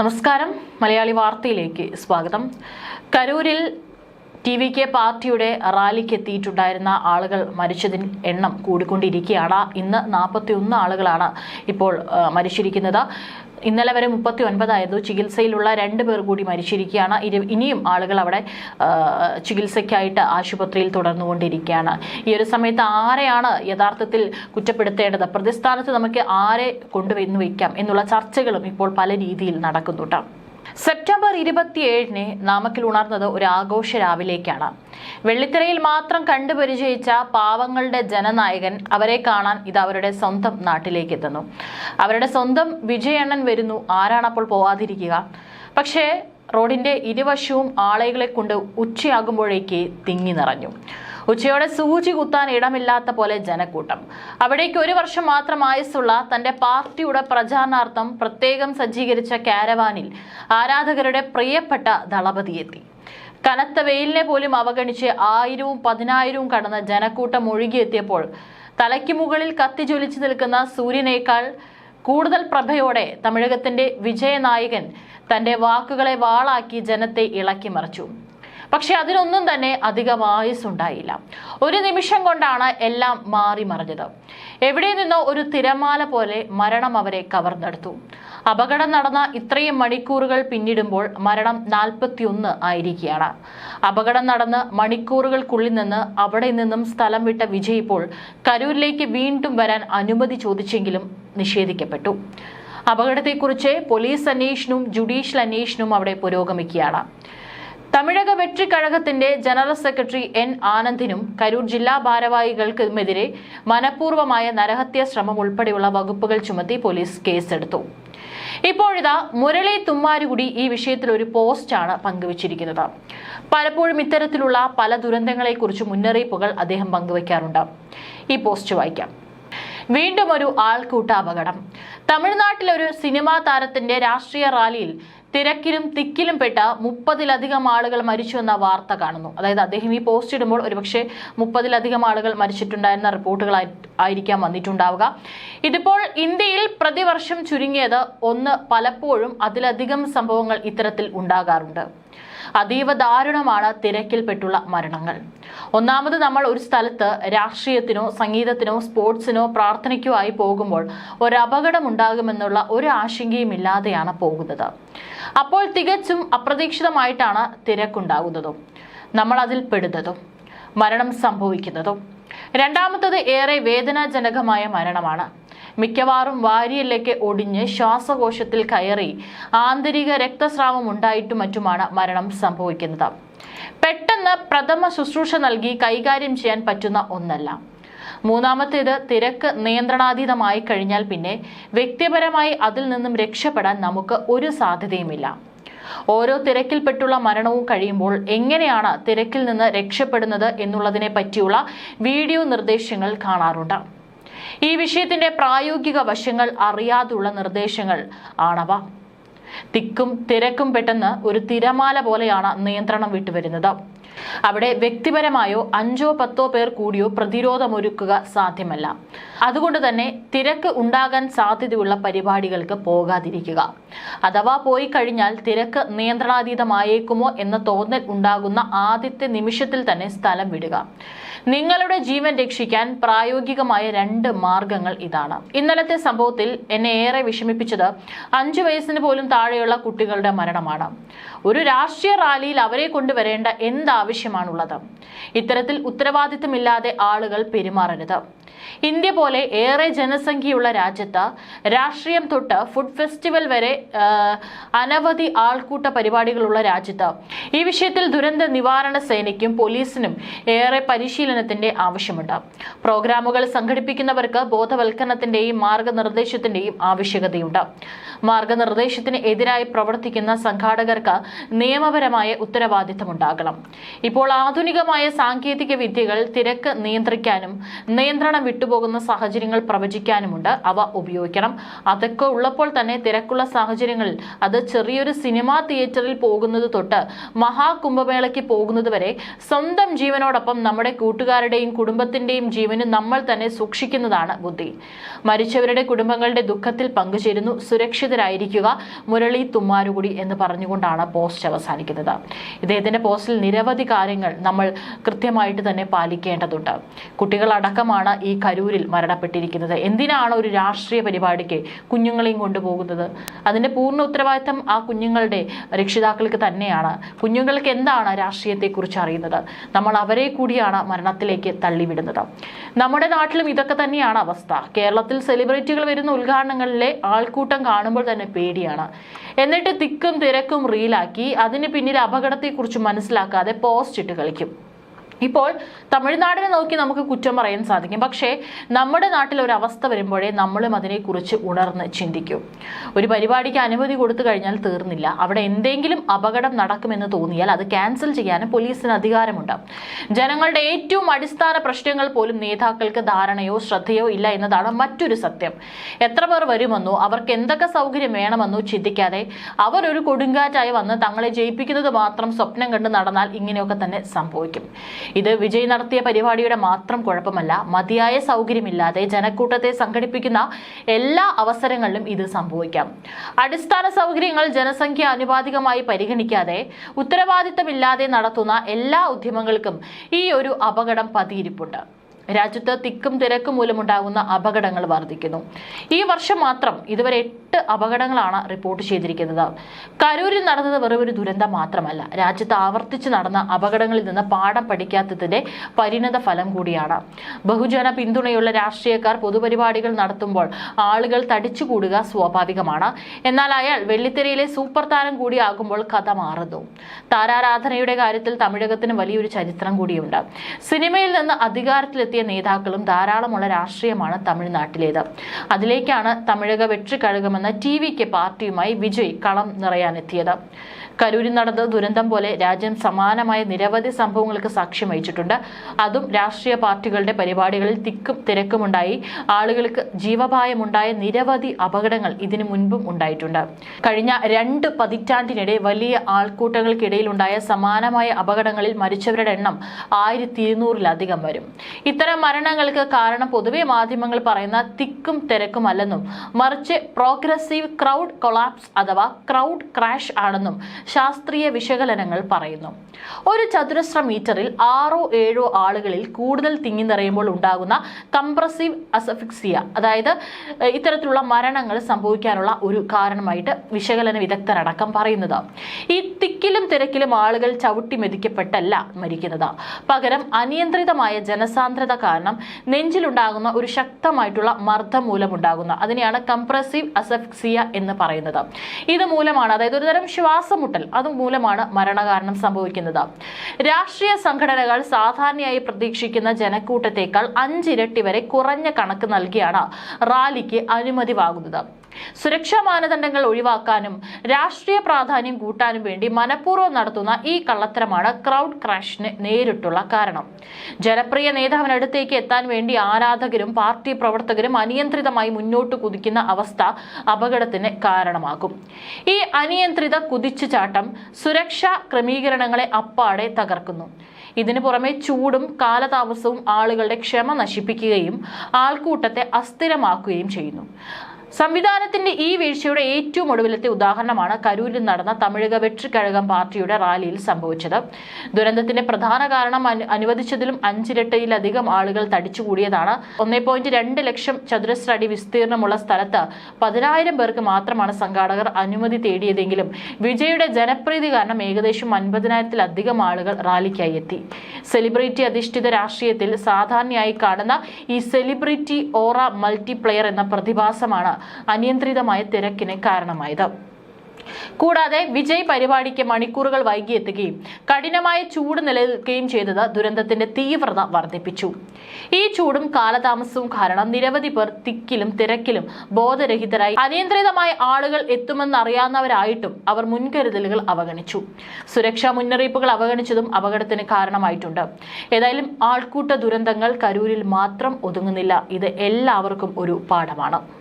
നമസ്കാരം. മലയാളി വാർത്തയിലേക്ക് സ്വാഗതം. കരൂരിൽ ടി വി കെ പാർട്ടിയുടെ റാലിക്ക് എത്തിയിട്ടുണ്ടായിരുന്ന ആളുകൾ മരിച്ചതിന് എണ്ണം കൂടിക്കൊണ്ടിരിക്കുകയാണ്. ഇന്ന് നാൽപ്പത്തി ഒന്ന് ആളുകളാണ് ഇപ്പോൾ മരിച്ചിരിക്കുന്നത്. ഇന്നലെ വരെ മുപ്പത്തി ഒൻപതായിരുന്നു ചികിത്സയിലുള്ള രണ്ട് പേർ കൂടി മരിച്ചിരിക്കുകയാണ്. ഇനിയും ആളുകൾ അവിടെ ചികിത്സയ്ക്കായിട്ട് ആശുപത്രിയിൽ തുടർന്നുകൊണ്ടിരിക്കുകയാണ്. ഈ ഒരു സമയത്ത് ആരെയാണ് യഥാർത്ഥത്തിൽ കുറ്റപ്പെടുത്തേണ്ടത്? പ്രതിസ്ഥാനത്ത് നമുക്ക് ആരെ കൊണ്ടുവന്ന് വയ്ക്കാം എന്നുള്ള ചർച്ചകളും ഇപ്പോൾ പല രീതിയിൽ നടക്കുന്നുണ്ട്. സെപ്റ്റംബർ ഇരുപത്തിയേഴിന് നാമക്കിൽ ഉണർന്നത് ഒരു ആഘോഷ രാവിലേക്കാണ്. വെള്ളിത്തിരയിൽ മാത്രം കണ്ടുപരിചയിച്ച പാവങ്ങളുടെ ജനനായകൻ അവരെ കാണാൻ ഇത് അവരുടെ സ്വന്തം നാട്ടിലേക്ക് എത്തുന്നു. അവരുടെ സ്വന്തം വിജയണ്ണൻ വരുന്നു. ആരാണപ്പോൾ പോവാതിരിക്കുക? പക്ഷേ റോഡിന്റെ ഇരുവശവും ആളുകളെ കൊണ്ട് ഉച്ചയാകുമ്പോഴേക്ക് തിങ്ങി നിറഞ്ഞു. ഉച്ചയോടെ സൂചി കുത്താൻ ഇടമില്ലാത്ത പോലെ ജനക്കൂട്ടം. അവിടേക്ക് ഒരു വർഷം മാത്രം ആയുസ്സുള്ള തന്റെ പാർട്ടിയുടെ പ്രചാരണാർത്ഥം പ്രത്യേകം സജ്ജീകരിച്ച കാരവാനിൽ ആരാധകരുടെ പ്രിയപ്പെട്ട ദളപതിയെത്തി. കനത്ത വെയിലിനെ പോലും അവഗണിച്ച് ആയിരവും പതിനായിരവും കടന്ന ജനക്കൂട്ടം ഒഴുകിയെത്തിയപ്പോൾ തലയ്ക്ക് മുകളിൽ കത്തിജ്വലിച്ചു നിൽക്കുന്ന സൂര്യനേക്കാൾ കൂടുതൽ പ്രഭയോടെ തമിഴകത്തിന്റെ വിജയനായകൻ തന്റെ വാക്കുകളെ വാളാക്കി ജനത്തെ ഇളക്കി മറിച്ചു. പക്ഷെ അതിനൊന്നും തന്നെ അധികം ആയുസ്സുണ്ടായില്ല. ഒരു നിമിഷം കൊണ്ടാണ് എല്ലാം മാറി മറിഞ്ഞത്. എവിടെ നിന്നോ ഒരു തിരമാല പോലെ മരണം അവരെ കവർന്നെടുത്തു. അപകടം നടന്ന ഇത്രയും മണിക്കൂറുകൾ പിന്നിടുമ്പോൾ മരണം നാൽപ്പത്തിയൊന്ന് ആയിരിക്കുകയാണ്. അപകടം നടന്ന് മണിക്കൂറുകൾക്കുള്ളിൽ നിന്ന് അവിടെ നിന്നും സ്ഥലം വിട്ട വിജയ് ഇപ്പോൾ കരൂരിലേക്ക് വീണ്ടും വരാൻ അനുമതി ചോദിച്ചെങ്കിലും നിഷേധിക്കപ്പെട്ടു. അപകടത്തെക്കുറിച്ച് പോലീസ് അന്വേഷണവും ജുഡീഷ്യൽ അന്വേഷണവും അവിടെ പുരോഗമിക്കുകയാണ്. തമിഴക വെട്രി കഴകത്തിന്റെ ജനറൽ സെക്രട്ടറി എൻ ആനന്ദിനും കരൂർ ജില്ലാ ഭാരവാഹികൾക്കുമെതിരെ മനഃപൂർവമായ നരഹത്യാ ശ്രമം ഉൾപ്പെടെയുള്ള വകുപ്പുകൾ ചുമത്തി പോലീസ് കേസെടുത്തു. ഇപ്പോഴിതാ മുരളി തുമ്മാരുകുടി ഈ വിഷയത്തിൽ ഒരു പോസ്റ്റാണ് പങ്കുവച്ചിരിക്കുന്നത്. പലപ്പോഴും ഇത്തരത്തിലുള്ള പല ദുരന്തങ്ങളെക്കുറിച്ച് മുന്നറിയിപ്പുകൾ അദ്ദേഹം പങ്കുവയ്ക്കാറുണ്ട്. ഈ പോസ്റ്റ് വായിക്കാം. വീണ്ടും ഒരു ആൾക്കൂട്ട അപകടം. തമിഴ്നാട്ടിലെ ഒരു സിനിമാ താരത്തിന്റെ രാഷ്ട്രീയ റാലിയിൽ തിരക്കിലും തിക്കിലും പെട്ട മുപ്പതിലധികം ആളുകൾ മരിച്ചു എന്ന വാർത്ത കാണുന്നു. അതായത് അദ്ദേഹം ഈ പോസ്റ്റ് ഇടുമ്പോൾ ഒരുപക്ഷെ മുപ്പതിലധികം ആളുകൾ മരിച്ചിട്ടുണ്ടായിരുന്ന റിപ്പോർട്ടുകൾ ആയിരിക്കാം വന്നിട്ടുണ്ടാവുക. ഇതിപ്പോൾ ഇന്ത്യയിൽ പ്രതിവർഷം ചുരുങ്ങിയത് ഒന്ന് പലപ്പോഴും അതിലധികം സംഭവങ്ങൾ ഇത്തരത്തിൽ ഉണ്ടാകാറുണ്ട്. അതീവ ദാരുണമാണ് തിരക്കിൽപ്പെട്ടുള്ള മരണങ്ങൾ. ഒന്നാമത് നമ്മൾ ഒരു സ്ഥലത്ത് രാഷ്ട്രീയത്തിനോ സംഗീതത്തിനോ സ്പോർട്സിനോ പ്രാർത്ഥനയ്ക്കോ ആയി പോകുമ്പോൾ ഒരു അപകടം ഉണ്ടാകുമെന്നുള്ള ഒരു ആശങ്കയും ഇല്ലാതെയാണ് പോകുന്നത്. അപ്പോൾ തികച്ചും അപ്രതീക്ഷിതമായിട്ടാണ് തിരക്കുണ്ടാകുന്നതും നമ്മൾ അതിൽ പെടുന്നതും മരണം സംഭവിക്കുന്നതും. രണ്ടാമത്തത് ഏറെ വേദനാജനകമായ മരണമാണ്. മിക്കവാറും വാരിയലിലേക്ക് ഒടിഞ്ഞ് ശ്വാസകോശത്തിൽ കയറി ആന്തരിക രക്തസ്രാവം ഉണ്ടായിട്ടും മറ്റുമാണ് മരണം സംഭവിക്കുന്നത്. പെട്ടെന്ന് പ്രഥമ ശുശ്രൂഷ നൽകി കൈകാര്യം ചെയ്യാൻ പറ്റുന്ന ഒന്നല്ല. മൂന്നാമത്തേത് തിരക്ക് നിയന്ത്രണാതീതമായി കഴിഞ്ഞാൽ പിന്നെ വ്യക്തിപരമായി അതിൽ നിന്നും രക്ഷപ്പെടാൻ നമുക്ക് ഒരു സാധ്യതയുമില്ല. ഓരോ തിരക്കിൽപ്പെട്ടുള്ള മരണവും കഴിയുമ്പോൾ എങ്ങനെയാണ് തിരക്കിൽ നിന്ന് രക്ഷപ്പെടുന്നത് എന്നുള്ളതിനെ പറ്റിയുള്ള വീഡിയോ നിർദ്ദേശങ്ങൾ കാണാറുണ്ട്. ഈ വിഷയത്തിന്റെ പ്രായോഗിക വശങ്ങൾ അറിയാതുള്ള നിർദ്ദേശങ്ങൾ ആണവ. തിക്കും തിരക്കും പെട്ടെന്ന് ഒരു തിരമാല പോലെയാണ് നിയന്ത്രണം വിട്ടുവരുന്നത്. അവിടെ വ്യക്തിപരമായോ അഞ്ചോ പത്തോ പേർ കൂടിയോ പ്രതിരോധമൊരുക്കുക സാധ്യമല്ല. അതുകൊണ്ട് തന്നെ തിരക്ക് ഉണ്ടാകാൻ സാധ്യതയുള്ള പരിപാടികൾക്ക് പോകാതിരിക്കുക. അഥവാ പോയി കഴിഞ്ഞാൽ തിരക്ക് നിയന്ത്രണാതീതമായേക്കുമോ എന്ന തോന്നൽ ഉണ്ടാകുന്ന ആദ്യത്തെ നിമിഷത്തിൽ തന്നെ സ്ഥലം വിടുക. നിങ്ങളുടെ ജീവൻ രക്ഷിക്കാൻ പ്രായോഗികമായ രണ്ട് മാർഗങ്ങൾ ഇതാണ്. ഇന്നലത്തെ സംഭവത്തിൽ എന്നെ ഏറെ വിഷമിപ്പിച്ചത് അഞ്ചു വയസ്സിന് പോലും താഴെയുള്ള കുട്ടികളുടെ മരണമാണ്. ഒരു രാഷ്ട്രീയ റാലിയിൽ അവരെ കൊണ്ടുവരേണ്ട എന്താവശ്യമാണുള്ളത്? ഇത്തരത്തിൽ ഉത്തരവാദിത്തമില്ലാതെ ആളുകൾ പെരുമാറരുത്. ഇന്ത്യ പോലെ ഏറെ ജനസംഖ്യയുള്ള രാജ്യത്ത് രാഷ്ട്രീയം തൊട്ട് ഫുഡ് ഫെസ്റ്റിവൽ വരെ അനവധി ആൾക്കൂട്ട പരിപാടികളുള്ള രാജ്യത്ത്. ഈ വിഷയത്തിൽ ദുരന്ത നിവാരണ സേനയ്ക്കും പോലീസിനും ഏറെ പരിശീലനത്തിന്റെ ആവശ്യമുണ്ട്. പ്രോഗ്രാമുകൾ സംഘടിപ്പിക്കുന്നവർക്ക് ബോധവൽക്കരണത്തിന്റെയും മാർഗനിർദ്ദേശത്തിന്റെയും ആവശ്യകതയുണ്ട്. മാർഗനിർദ്ദേശത്തിന് എതിരായി പ്രവർത്തിക്കുന്ന സംഘാടകർക്ക് നിയമപരമായ ഉത്തരവാദിത്തമുണ്ടാകണം. ഇപ്പോൾ ആധുനികമായ സാങ്കേതിക വിദ്യകൾ തിരക്ക് നിയന്ത്രിക്കാനും നിയന്ത്രണം വിട്ടുപോകുന്ന സാഹചര്യങ്ങൾ പ്രവചിക്കാനുമുണ്ട്. അവ ഉപയോഗിക്കണം. അതൊക്കെ ഉള്ളപ്പോൾ തന്നെ തിരക്കുള്ള സാഹചര്യങ്ങളിൽ അത് ചെറിയൊരു സിനിമാ തിയേറ്ററിൽ പോകുന്നത് തൊട്ട് മഹാകുംഭമേളയ്ക്ക് പോകുന്നത് വരെ സ്വന്തം ജീവനോടൊപ്പം നമ്മുടെ കൂട്ടുകാരുടെയും കുടുംബത്തിന്റെയും ജീവന് നമ്മൾ തന്നെ സൂക്ഷിക്കുന്നതാണ് ബുദ്ധി. മരിച്ചവരുടെ കുടുംബങ്ങളുടെ ദുഃഖത്തിൽ പങ്കുചേരുന്നു. സുരക്ഷിതരായിരിക്കുക. മുരളി തുമ്മാരുകുടി എന്ന് പറഞ്ഞുകൊണ്ടാണ് പോസ്റ്റ് അവസാനിക്കുന്നത്. ഇദ്ദേഹത്തിന്റെ പോസ്റ്റിൽ നിരവധി കാര്യങ്ങൾ നമ്മൾ കൃത്യമായിട്ട് തന്നെ പാലിക്കേണ്ടതുണ്ട്. കുട്ടികളടക്കമാണ് ഈ കരൂരിൽ മരണപ്പെട്ടിരിക്കുന്നത്. എന്തിനാണ് ഒരു രാഷ്ട്രീയ പരിപാടിക്ക് കുഞ്ഞുങ്ങളെയും കൊണ്ടുപോകുന്നത്? അതിന്റെ പൂർണ ഉത്തരവാദിത്തം ആ കുഞ്ഞുങ്ങളുടെ രക്ഷിതാക്കൾക്ക് തന്നെയാണ്. കുഞ്ഞുങ്ങൾക്ക് എന്താണ് രാഷ്ട്രീയത്തെക്കുറിച്ച് അറിയുന്നത്? നമ്മൾ അവരെ കൂടിയാണ് മരണത്തിലേക്ക് തള്ളിവിടുന്നത്. നമ്മുടെ നാട്ടിലും ഇതൊക്കെ തന്നെയാണ് അവസ്ഥ. കേരളത്തിൽ സെലിബ്രിറ്റികൾ വരുന്ന ഉദ്ഘാടനങ്ങളിലെ ആൾക്കൂട്ടം കാണുമ്പോൾ തന്നെ പേടിയാണ്. എന്നിട്ട് തിക്കും തിരക്കും റീലാക്കി അതിന് പിന്നിൽ അപകടത്തെക്കുറിച്ച് മനസ്സിലാക്കാതെ പോസ്റ്റ് ഇട്ട് കളിക്കും. ഇപ്പോൾ തമിഴ്നാടിനെ നോക്കി നമുക്ക് കുറ്റം പറയാൻ സാധിക്കും. പക്ഷേ നമ്മുടെ നാട്ടിൽ ഒരു അവസ്ഥ വരുമ്പോഴേ നമ്മളും അതിനെക്കുറിച്ച് ഉണർന്ന് ചിന്തിക്കും. ഒരു പരിപാടിക്ക് അനുമതി കൊടുത്തു കഴിഞ്ഞാൽ തീർന്നില്ല. അവിടെ എന്തെങ്കിലും അപകടം നടക്കുമെന്ന് തോന്നിയാൽ അത് ക്യാൻസൽ ചെയ്യാനും പോലീസിന് അധികാരമുണ്ട്. ജനങ്ങളുടെ ഏറ്റവും അടിസ്ഥാന പ്രശ്നങ്ങൾ പോലും നേതാക്കൾക്ക് ധാരണയോ ശ്രദ്ധയോ ഇല്ല എന്നതാണ് മറ്റൊരു സത്യം. എത്ര പേർ വരുമെന്നോ അവർക്ക് എന്തൊക്കെ സൗകര്യം വേണമെന്നോ ചിന്തിക്കാതെ അവർ ഒരു കൊടുങ്കാറ്റായി വന്ന് തങ്ങളെ ജയിപ്പിക്കുന്നത് മാത്രം സ്വപ്നം കണ്ട് നടന്നാൽ ഇങ്ങനെയൊക്കെ തന്നെ സംഭവിക്കും. ഇത് വിജയ് നടത്തിയ പരിപാടിയുടെ മാത്രം കുഴപ്പമല്ല മതിയായ സൗകര്യമില്ലാതെ ജനക്കൂട്ടത്തെ സംഘടിപ്പിക്കുന്ന എല്ലാ അവസരങ്ങളിലും ഇത് സംഭവിക്കാം. അടിസ്ഥാന സൗകര്യങ്ങൾ ജനസംഖ്യ അനുപാതികമായി പരിഗണിക്കാതെ ഉത്തരവാദിത്തമില്ലാതെ നടത്തുന്ന എല്ലാ ഉദ്യമങ്ങൾക്കും ഈ ഒരു അപകടം പതിയിരിപ്പുണ്ട്. രാജ്യത്ത് തിക്കും തിരക്കും മൂലമുണ്ടാകുന്ന അപകടങ്ങൾ വർദ്ധിക്കുന്നു. ഈ വർഷം മാത്രം ഇതുവരെ എട്ട് അപകടങ്ങളാണ് റിപ്പോർട്ട് ചെയ്തിരിക്കുന്നത്. കരൂരിൽ നടന്നത് വെറും ഒരു ദുരന്തം മാത്രമല്ല. രാജ്യത്ത് ആവർത്തിച്ച് നടന്ന അപകടങ്ങളിൽ നിന്ന് പാഠം പഠിക്കാത്തതിന്റെ പരിണത ഫലം കൂടിയാണ്. ബഹുജന പിന്തുണയുള്ള രാഷ്ട്രീയക്കാർ പൊതുപരിപാടികൾ നടത്തുമ്പോൾ ആളുകൾ തടിച്ചുകൂടുക സ്വാഭാവികമാണ്. എന്നാൽ അയാൾ വെള്ളിത്തിരയിലെ സൂപ്പർ താരം കൂടിയാകുമ്പോൾ കഥ മാറുന്നു. താരാരാധനയുടെ കാര്യത്തിൽ തമിഴകത്തിന് വലിയൊരു ചരിത്രം കൂടിയുണ്ട്. സിനിമയിൽ നിന്ന് അധികാരത്തിലെത്തിയ നേതാക്കളും ധാരാളമുള്ള രാഷ്ട്രീയമാണ് തമിഴ്നാട്ടിലേത്. അതിലേക്കാണ് തമിഴക ടി ടി വിക്ക് പാർട്ടിയുമായി വിജയ് കളം നിറയാനെത്തിയത്. കരൂരിൽ നടന്ന ദുരന്തം പോലെ രാജ്യം സമാനമായ നിരവധി സംഭവങ്ങൾക്ക് സാക്ഷ്യം വഹിച്ചിട്ടുണ്ട്. അതും രാഷ്ട്രീയ പാർട്ടികളുടെ പരിപാടികളിൽ തിക്കും തിരക്കുമുണ്ടായി. ആളുകൾക്ക് ജീവഭായമുണ്ടായ നിരവധി അപകടങ്ങൾ ഇതിനു മുൻപും ഉണ്ടായിട്ടുണ്ട്. കഴിഞ്ഞ രണ്ട് പതിറ്റാണ്ടിനിടെ വലിയ ആൾക്കൂട്ടങ്ങൾക്കിടയിലുണ്ടായ സമാനമായ അപകടങ്ങളിൽ മരിച്ചവരുടെ എണ്ണം ആയിരത്തി ഇരുന്നൂറിലധികം വരും. ഇത്തരം മരണങ്ങൾക്ക് കാരണം പൊതുവെ മാധ്യമങ്ങൾ പറയുന്ന തിക്കും തിരക്കും അല്ലെന്നും മറിച്ച് പ്രോഗ്രസീവ് ക്രൗഡ് കൊളാപ്സ് അഥവാ ക്രൗഡ് ക്രാഷ് ആണെന്നും ശാസ്ത്രീയ വിശകലനങ്ങൾ പറയുന്നു. ഒരു ചതുരശ്ര മീറ്ററിൽ ആറോ ഏഴോ ആളുകളിൽ കൂടുതൽ തിങ്ങി നിറയുമ്പോൾ ഉണ്ടാകുന്ന കംപ്രസീവ് അസഫിക്സിയ അതായത് ഇത്തരത്തിലുള്ള മരണങ്ങൾ സംഭവിക്കാനുള്ള ഒരു കാരണമായിട്ട് വിശകലന വിദഗ്ധരടക്കം പറയുന്നത്. ഈ തിക്കിലും തിരക്കിലും ആളുകൾ ചവിട്ടി മെതിക്കപ്പെട്ടല്ല മരിക്കുന്നത്. പകരം അനിയന്ത്രിതമായ ജനസാന്ദ്രത കാരണം നെഞ്ചിലുണ്ടാകുന്ന ഒരു ശക്തമായിട്ടുള്ള മർദ്ദം മൂലമുണ്ടാകുന്ന. അതിനെയാണ് കംപ്രസീവ് അസഫിക്സിയ എന്ന് പറയുന്നത്. ഇത് മൂലമാണ് അതായത് ഒരുതരം ശ്വാസമുട്ടൽ അത് മൂലമാണ് മരണകാരണം സംഭവിക്കുന്നത്. രാഷ്ട്രീയ സംഘടനകൾ സാധാരണയായി പ്രതീക്ഷിക്കുന്ന ജനക്കൂട്ടത്തേക്കാൾ അഞ്ചിരട്ടി വരെ കുറഞ്ഞ കണക്ക് നൽകിയാണ് റാലിക്ക് അനുമതി വാങ്ങുന്നത്. സുരക്ഷാ മാനദണ്ഡങ്ങൾ ഒഴിവാക്കാനും രാഷ്ട്രീയ പ്രാധാന്യം കൂട്ടാനും വേണ്ടി മനഃപൂർവം നടത്തുന്ന ഈ കള്ളത്തരമാണ് ക്രൗഡ് ക്രാഷിന് നേരിട്ടുള്ള കാരണം. ജനപ്രിയ നേതാവിനടുത്തേക്ക് എത്താൻ വേണ്ടി ആരാധകരും പാർട്ടി പ്രവർത്തകരും അനിയന്ത്രിതമായി മുന്നോട്ട് കുതിക്കുന്ന അവസ്ഥ അപകടത്തിന് കാരണമാകും. ഈ അനിയന്ത്രിത കുതിച്ചുചാട്ടം സുരക്ഷാ ക്രമീകരണങ്ങളെ അപ്പാടെ തകർക്കുന്നു. ഇതിനു പുറമെ ചൂടും കാലതാമസവും ആളുകളുടെ ക്ഷമ നശിപ്പിക്കുകയും ആൾക്കൂട്ടത്തെ അസ്ഥിരമാക്കുകയും ചെയ്യുന്നു. സംവിധാനത്തിന്റെ ഈ വീഴ്ചയുടെ ഏറ്റവും ഒടുവിലത്തെ ഉദാഹരണമാണ് കരൂരിൽ നടന്ന തമിഴക വെട്ടിക്കഴകം പാർട്ടിയുടെ റാലിയിൽ സംഭവിച്ചത്. ദുരന്തത്തിന്റെ പ്രധാന കാരണം അനു- അനുവദിച്ചതിലും അഞ്ചിരട്ടയിലധികം ആളുകൾ തടിച്ചുകൂടിയതാണ്. ഒന്നേ പോയിന്റ് രണ്ട് ലക്ഷം ചതുരശ്ര അടി വിസ്തീർണമുള്ള സ്ഥലത്ത് പതിനായിരം പേർക്ക് മാത്രമാണ് സംഘാടകർ അനുമതി തേടിയതെങ്കിലും വിജയുടെ ജനപ്രീതി കാരണം ഏകദേശം അൻപതിനായിരത്തിലധികം ആളുകൾ റാലിക്കായി എത്തി. സെലിബ്രിറ്റി അധിഷ്ഠിത രാഷ്ട്രീയത്തിൽ സാധാരണയായി കാണുന്ന ഈ സെലിബ്രിറ്റി ഓറ മൾട്ടിപ്ലെയർ എന്ന പ്രതിഭാസമാണ് അനിയന്ത്രിതമായ തിരക്കിന് കാരണമായത്. കൂടാതെ വിജയ് പരിപാടിക്ക് മണിക്കൂറുകൾ വൈകിയെത്തുകയും കഠിനമായ ചൂട് നിലനിൽക്കുകയും ചെയ്തത് ദുരന്തത്തിന്റെ തീവ്രത വർദ്ധിപ്പിച്ചു. ഈ ചൂടും കാലതാമസവും കാരണം നിരവധി പേർ തിക്കിലും തിരക്കിലും ബോധരഹിതരായി അനിയന്ത്രിതമായ ആളുകൾ എത്തുമെന്നറിയാവുന്നവരായിട്ടും അവർ മുൻകരുതലുകൾ അവഗണിച്ചു. സുരക്ഷാ മുന്നറിയിപ്പുകൾ അവഗണിച്ചതും അപകടത്തിന് കാരണമായിട്ടുണ്ട്. ഏതായാലും ആൾക്കൂട്ട ദുരന്തങ്ങൾ കരൂരിൽ മാത്രം ഒതുങ്ങുന്നില്ല. ഇത് എല്ലാവർക്കും ഒരു പാഠമാണ്.